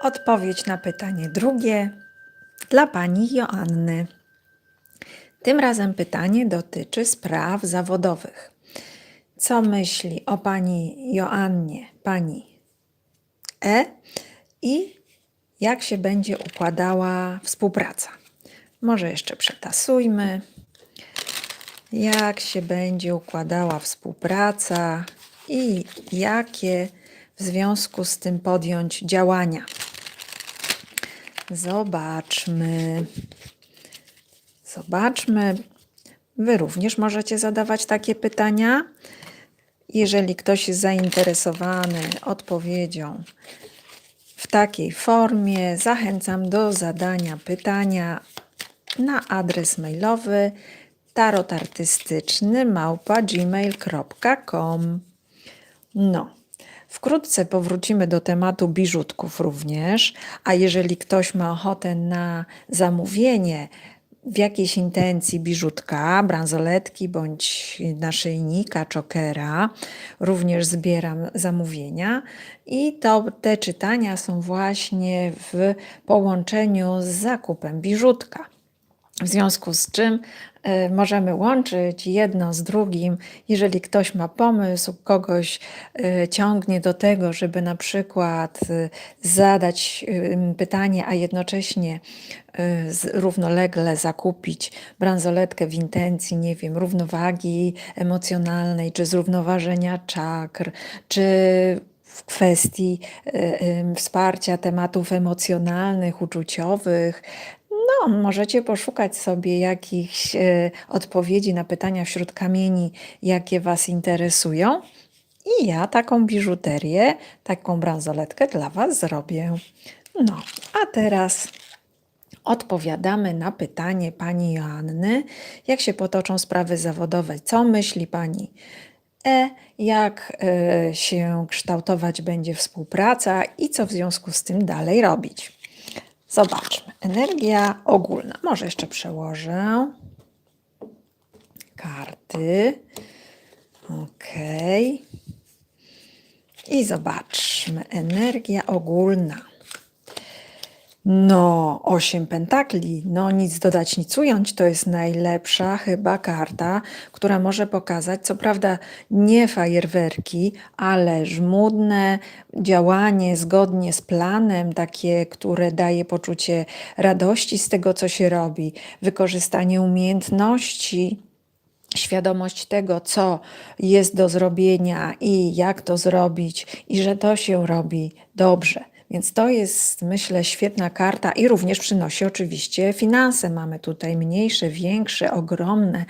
Odpowiedź na pytanie drugie dla pani Joanny. Tym razem pytanie dotyczy spraw zawodowych. Co myśli o pani Joannie pani E i jak się będzie układała współpraca? Może jeszcze przetasujmy. Jak się będzie układała współpraca i jakie w związku z tym podjąć działania? Zobaczmy. Zobaczmy. Wy również możecie zadawać takie pytania. Jeżeli ktoś jest zainteresowany odpowiedzią w takiej formie, zachęcam do zadania pytania na adres mailowy tarotartystyczny małpa gmail.com. No, wkrótce powrócimy do tematu biżutków również, a jeżeli ktoś ma ochotę na zamówienie w jakiejś intencji biżutka, bransoletki bądź naszyjnika, czokera, również zbieram zamówienia i to te czytania są właśnie w połączeniu z zakupem biżutka. W związku z czym e, możemy łączyć jedno z drugim. Jeżeli ktoś ma pomysł, kogoś e, ciągnie do tego, żeby na przykład e, zadać pytanie, a jednocześnie równolegle zakupić bransoletkę w intencji, nie wiem, równowagi emocjonalnej, czy zrównoważenia czakr, czy w kwestii wsparcia tematów emocjonalnych, uczuciowych, no, możecie poszukać sobie jakichś e, odpowiedzi na pytania wśród kamieni, jakie Was interesują. I ja taką biżuterię, taką bransoletkę dla Was zrobię. No, a teraz odpowiadamy na pytanie pani Joanny, jak się potoczą sprawy zawodowe. Co myśli pani E, jak e, się kształtować będzie współpraca i co w związku z tym dalej robić. Zobaczmy. Energia ogólna. Może jeszcze przełożę. Karty. Ok. I zobaczmy. Energia ogólna. No, osiem pentakli. No, nic dodać, nic ująć. To jest najlepsza chyba karta, która może pokazać, co prawda nie fajerwerki, ale żmudne działanie zgodnie z planem, takie, które daje poczucie radości z tego, co się robi, wykorzystanie umiejętności świadomość tego, co jest do zrobienia i jak to zrobić, i że to się robi dobrze. Więc to jest, myślę, świetna karta i również przynosi oczywiście finanse. Mamy tutaj mniejsze, większe, ogromne,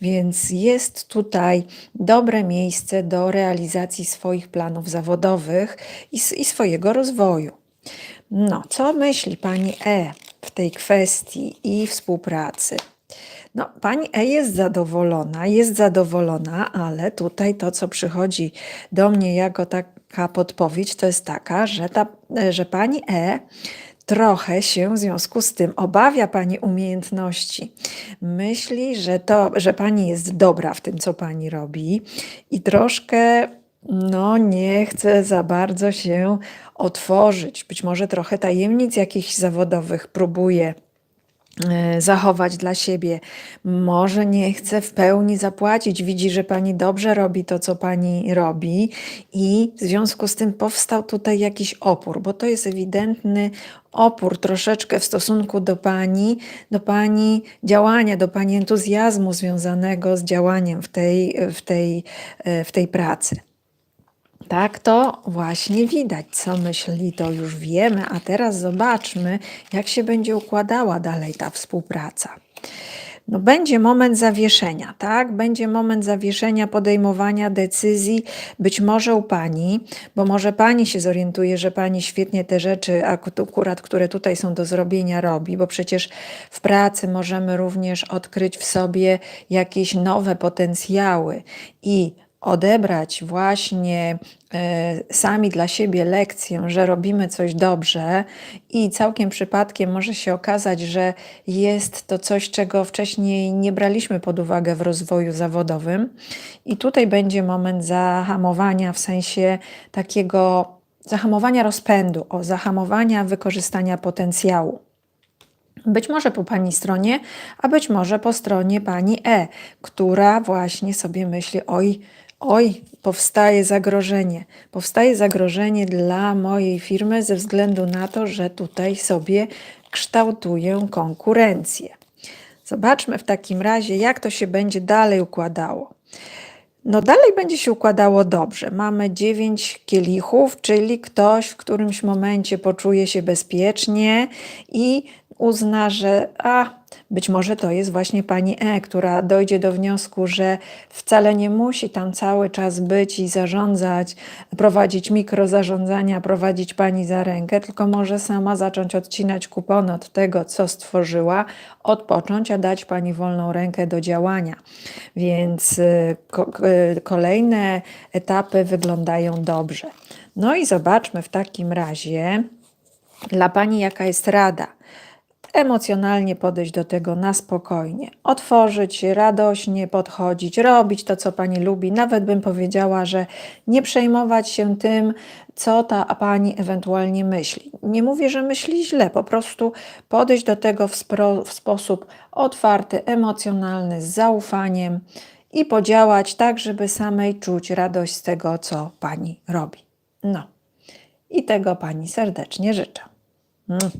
więc jest tutaj dobre miejsce do realizacji swoich planów zawodowych i, i swojego rozwoju. No, co myśli pani E w tej kwestii i współpracy? No, pani E jest zadowolona, jest zadowolona, ale tutaj to, co przychodzi do mnie jako taka podpowiedź, to jest taka, że, ta, że pani E trochę się w związku z tym obawia pani umiejętności. Myśli, że, to, że pani jest dobra w tym, co pani robi i troszkę no, nie chce za bardzo się otworzyć. Być może trochę tajemnic jakichś zawodowych próbuje zachować dla siebie. Może nie chce w pełni zapłacić. Widzi, że pani dobrze robi to, co pani robi, i w związku z tym powstał tutaj jakiś opór, bo to jest ewidentny opór troszeczkę w stosunku do pani, do pani działania, do pani entuzjazmu związanego z działaniem w tej, w tej, e, w tej pracy. Tak to właśnie widać. Co myśli, to już wiemy, a teraz zobaczmy, jak się będzie układała dalej ta współpraca. No, będzie moment zawieszenia, tak? Będzie moment zawieszenia podejmowania decyzji, być może u pani, bo może pani się zorientuje, że pani świetnie te rzeczy, ak- akurat, które tutaj są do zrobienia, robi, bo przecież w pracy możemy również odkryć w sobie jakieś nowe potencjały i odebrać właśnie e, sami dla siebie lekcję, że robimy coś dobrze i całkiem przypadkiem może się okazać, że jest to coś, czego wcześniej nie braliśmy pod uwagę w rozwoju zawodowym. I tutaj będzie moment zahamowania w sensie takiego zahamowania rozpędu, o zahamowania wykorzystania potencjału. Być może po pani stronie, a być może po stronie pani E, która właśnie sobie myśli: Oj, oj, powstaje zagrożenie. Powstaje zagrożenie dla mojej firmy ze względu na to, że tutaj sobie kształtuję konkurencję. Zobaczmy w takim razie, jak to się będzie dalej układało. No dalej będzie się układało dobrze. Mamy dziewięć kielichów, czyli ktoś w którymś momencie poczuje się bezpiecznie i uzna, że a być może to jest właśnie pani E, która dojdzie do wniosku, że wcale nie musi tam cały czas być i zarządzać, prowadzić mikrozarządzania, prowadzić pani za rękę, tylko może sama zacząć odcinać kupony od tego, co stworzyła, odpocząć, a dać pani wolną rękę do działania. Więc y, y, kolejne etapy wyglądają dobrze. No i zobaczmy w takim razie dla pani, jaka jest rada emocjonalnie podejść do tego na spokojnie, otworzyć radośnie podchodzić, robić to, co pani lubi. Nawet bym powiedziała, że nie przejmować się tym, co ta pani ewentualnie myśli. Nie mówię, że myśli źle, po prostu podejść do tego w, w sposób otwarty, emocjonalny, z zaufaniem i podziałać tak, żeby samej czuć radość z tego, co pani robi. No i tego pani serdecznie życzę. Mm.